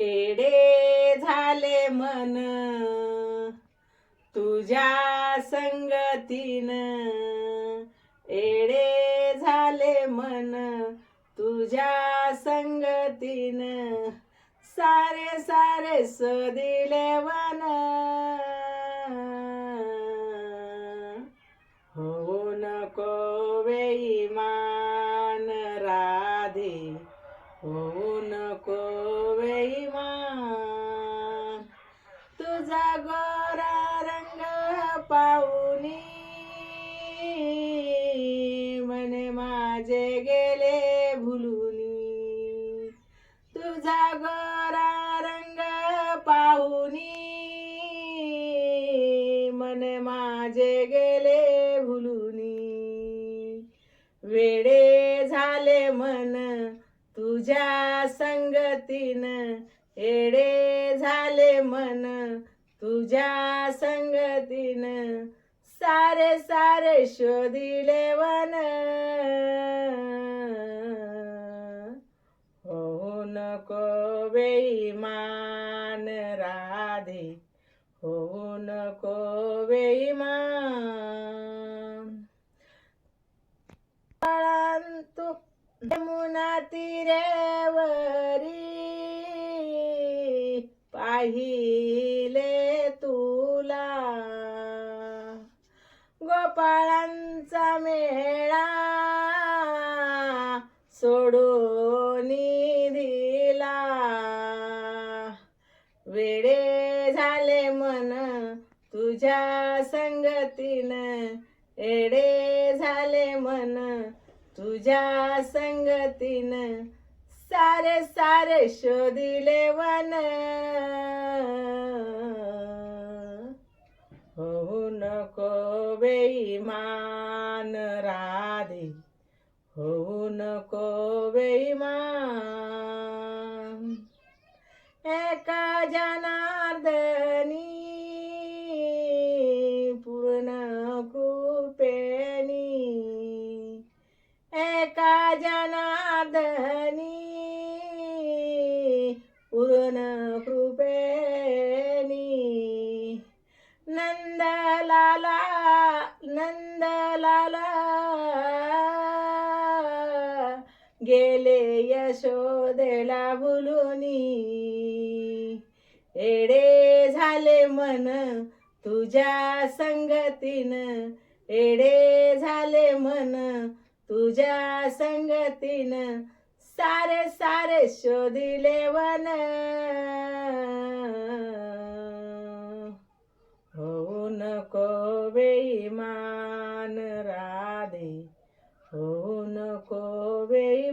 एडे झाले मन. तुझ्या संगतीन एडे झाले मन. तुझ्या संगतीन सारे सारे सदिले वन. पाहुनी मने माझे गेले भुलुनी. तुझा गोरा रंग पाहुनी मन माझे गेले भुलुनी. वेडे झाले मन तुझ्या संगतीन एडे झाले मन तुझ्या संगतीन सारे सारे शोधिले वन. हो, हो नको बेईमान राधे. हो, हो नको बेईमान तू यमुना तीरेवरी पाही गोपाळांचा मेळा सोडून दिला. वेडे झाले मन तुझ्या संगतीन. एडे झाले मन तुझ्या संगतीन. सारे सारे शोधिले वन हो नको बेईमान राधे. होऊ नको बेईमान. एका जनार्दनी पूर्ण कृपेनी. एका जनार्दनी गेले यशोदेला भुलुनी एडे झाले मन तुझ्या संगतीन. एडे झाले मन तुझ्या संगतीन. सारे सारे शोधिले वन. होऊ नको बेईमान राधे. होऊ नको बेई